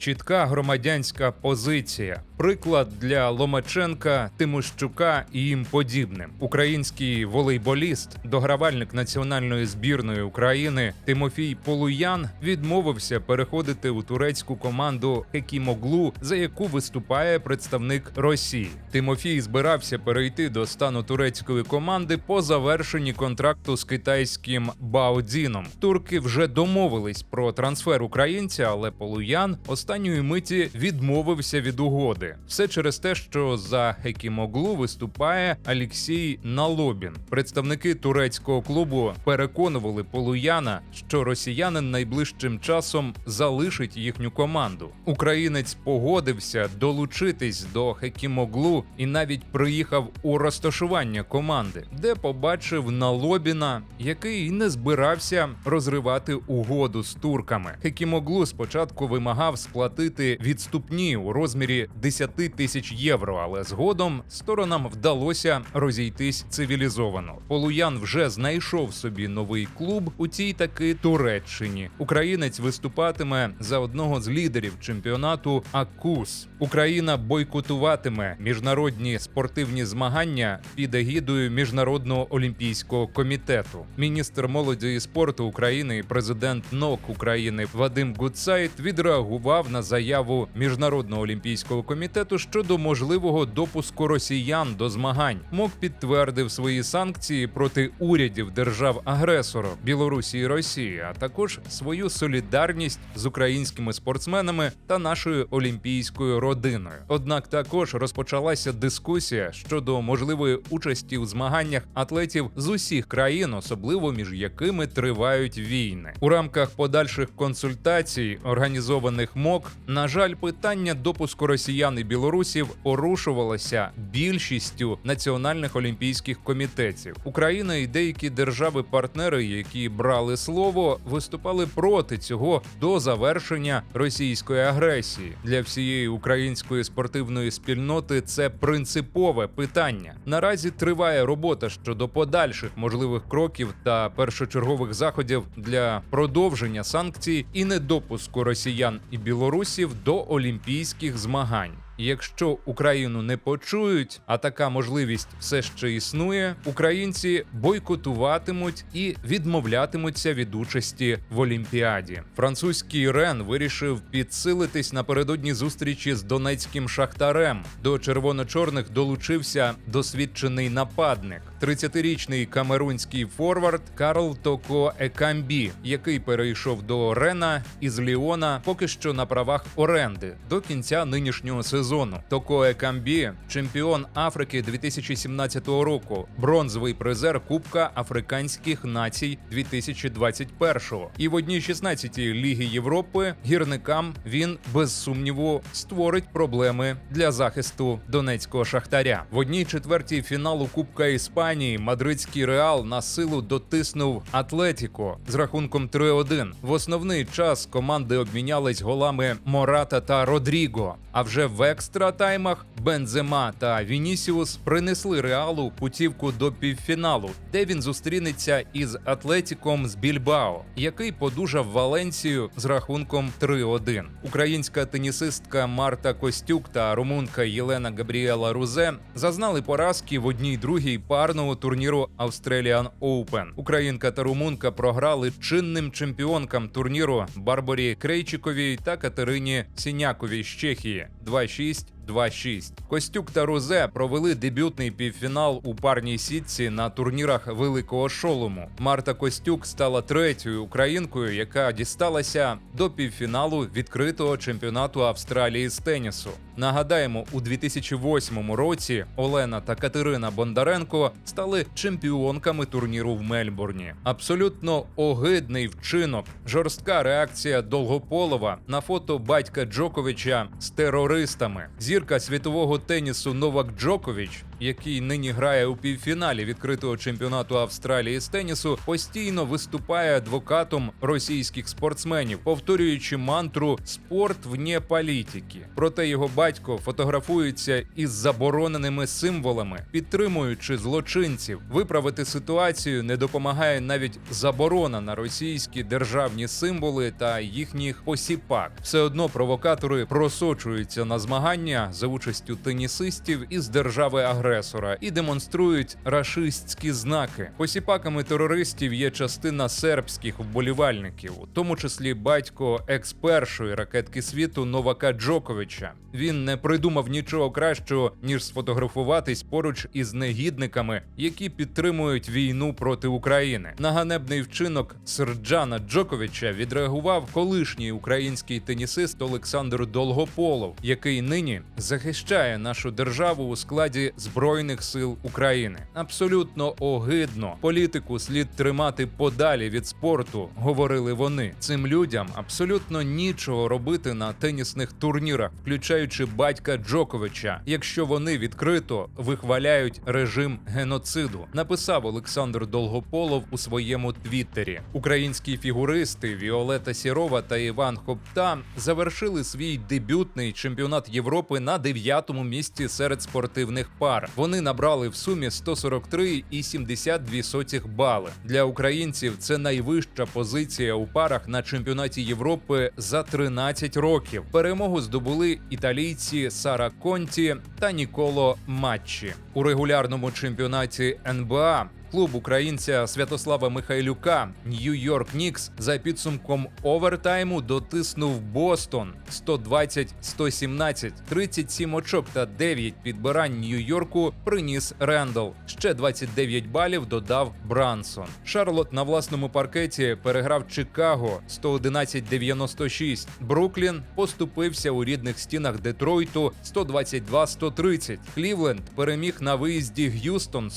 чітка громадянська позиція, приклад для Ломаченка, Тимощука і їм подібним. Український волейболіст, догравальник національної збірної України Тимофій Полуян відмовився переходити у турецьку команду Хекімоглу, за яку виступає представник Росії. Тимофій збирався перейти до стану турецької команди по завершенні контракту з китайським Баодзіном. Турки вже домовились про трансфер українця, але Полуян останньої миті відмовився від угоди. Все через те, що за Хекімоглу виступає Алексій Налобін. Представники турецького клубу переконували Полуяна, що росіянин найближчим часом залишить їхню команду. Українець погодився долучитись до Хекімоглу і навіть приїхав у розташування команди, де побачив Налобіна, який не збирався розривати угоду з турками. Хекімоглу спочатку вимагав сплатити відступні у розмірі 10 тисяч євро, але згодом сторонам вдалося розійтись цивілізовано. Полуян вже знайшов собі новий клуб у цій таки Туреччині. Українець виступатиме за одного з лідерів чемпіонату АКУС. Україна бойкотуватиме міжнародні спортивні змагання під егідою Міжнародного олімпійського комітету. Міністр молоді і спорту України і президент НОК України Вадим Гудсайт відреагував на заяву Міжнародного олімпійського комітету щодо можливого допуску росіян до змагань. МОК підтвердив свої санкції проти урядів держав-агресора Білорусі і Росії, а також свою солідарність з українськими спортсменами та нашою олімпійською родиною. Однак також розпочалася дискусія щодо можливої участі у змаганнях атлетів з усіх країн, особливо між якими тривають війни. У рамках подальших консультацій, організованих МОК, на жаль, питання допуску росіян і білорусів порушувалося більшістю національних олімпійських комітетів. Україна і деякі держави-партнери, які брали слово, виступали проти цього до завершення російської агресії для всієї української спортивної спільноти. Це принципове питання. Наразі триває робота щодо подальших можливих кроків та першочергових заходів для продовження санкцій і недопуску росіян і білорусів до олімпійських змагань. Якщо Україну не почують, а така можливість все ще існує, українці бойкотуватимуть і відмовлятимуться від участі в Олімпіаді. Французький Рен вирішив підсилитись напередодні зустрічі з донецьким шахтарем. До червоно-чорних долучився досвідчений нападник, 30-річний камерунський форвард Карл Токо Екамбі, який перейшов до Рена із Ліона поки що на правах оренди до кінця нинішнього сезону. Токо Екамбі – чемпіон Африки 2017 року, бронзовий призер Кубка Африканських націй 2021-го. І в одній 16 Ліги Європи гірникам він без сумніву створить проблеми для захисту донецького шахтаря. В одній четвертій фіналу Кубка Іспанії мадридський реал на силу дотиснув Атлетіко з рахунком 3-1. В основний час команди обмінялись голами Мората та Родріго. А вже в екстра таймах Бензема та Вінісіус принесли реалу путівку до півфіналу, де він зустрінеться із Атлетіком з Більбао, який подужав Валенсію з рахунком 3-1. Українська тенісистка Марта Костюк та румунка Єлена Габріела Рузе зазнали поразки в одній другій парного турніру Australian Open. Українка та румунка програли чинним чемпіонкам турніру Барбарі Крейчиковій та Катерині Сіняковій з Чехії 2-6 2-6. Костюк та Рузе провели дебютний півфінал у парній сітці на турнірах Великого Шолому. Марта Костюк стала третьою українкою, яка дісталася до півфіналу відкритого чемпіонату Австралії з тенісу. Нагадаємо, у 2008 році Олена та Катерина Бондаренко стали чемпіонками турніру в Мельбурні. Абсолютно огидний вчинок, жорстка реакція Долгополова на фото батька Джоковича з терористами. Зірка світового тенісу Новак Джокович який нині грає у півфіналі відкритого чемпіонату Австралії з тенісу, постійно виступає адвокатом російських спортсменів, повторюючи мантру спорт вне політики. Проте його батько фотографується із забороненими символами, підтримуючи злочинців. Виправити ситуацію не допомагає навіть заборона на російські державні символи та їхніх посіпак. Все одно провокатори просочуються на змагання за участю тенісистів із держави-агресора і демонструють рашистські знаки. Посіпаками терористів є частина сербських вболівальників, у тому числі батько екс-першої ракетки світу Новака Джоковича. Він не придумав нічого кращого ніж сфотографуватись поруч із негідниками, які підтримують війну проти України. На ганебний вчинок Серджана Джоковича відреагував колишній український тенісист Олександр Долгополов, який нині захищає нашу державу у складі збройних сил України. Абсолютно огидно політику слід тримати подалі від спорту, говорили вони. Цим людям абсолютно нічого робити на тенісних турнірах, включаючи батька Джоковича, якщо вони відкрито вихваляють режим геноциду. Написав Олександр Долгополов у своєму твіттері. Українські фігуристи Віолета Сірова та Іван Хопта завершили свій дебютний чемпіонат Європи на дев'ятому місці серед спортивних пар. Вони набрали в сумі 143,72 бали. Для українців це найвища позиція у парах на чемпіонаті Європи за 13 років. Перемогу здобули італійці Сара Конті та Ніколо Матчі у регулярному чемпіонаті НБА. Клуб українця Святослава Михайлюка Нью-Йорк Нікс за підсумком овертайму дотиснув Бостон 120-117, 37 очок та 9 підбирань Нью-Йорку приніс Рендл. Ще 29 балів додав Брансон. Шарлот на власному паркеті переграв Чикаго 111-96. Бруклін поступився у рідних стінах Детройту 122-130. Клівленд переміг на виїзді Г'юстон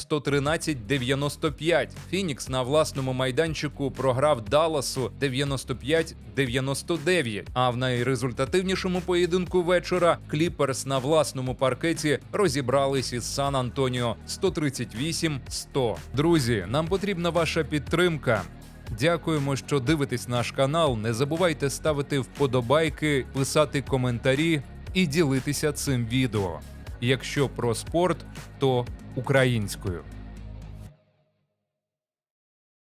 113-95. Фінікс на власному майданчику програв Далласу 95-99. А в найрезультативнішому поєдинку вечора Кліперс на власному паркеті розібрались із Сан Антоніо 138-100. Друзі, нам потрібна ваша підтримка. Дякуємо, що дивитесь наш канал. Не забувайте ставити вподобайки, писати коментарі і ділитися цим відео. Якщо про спорт, то українською.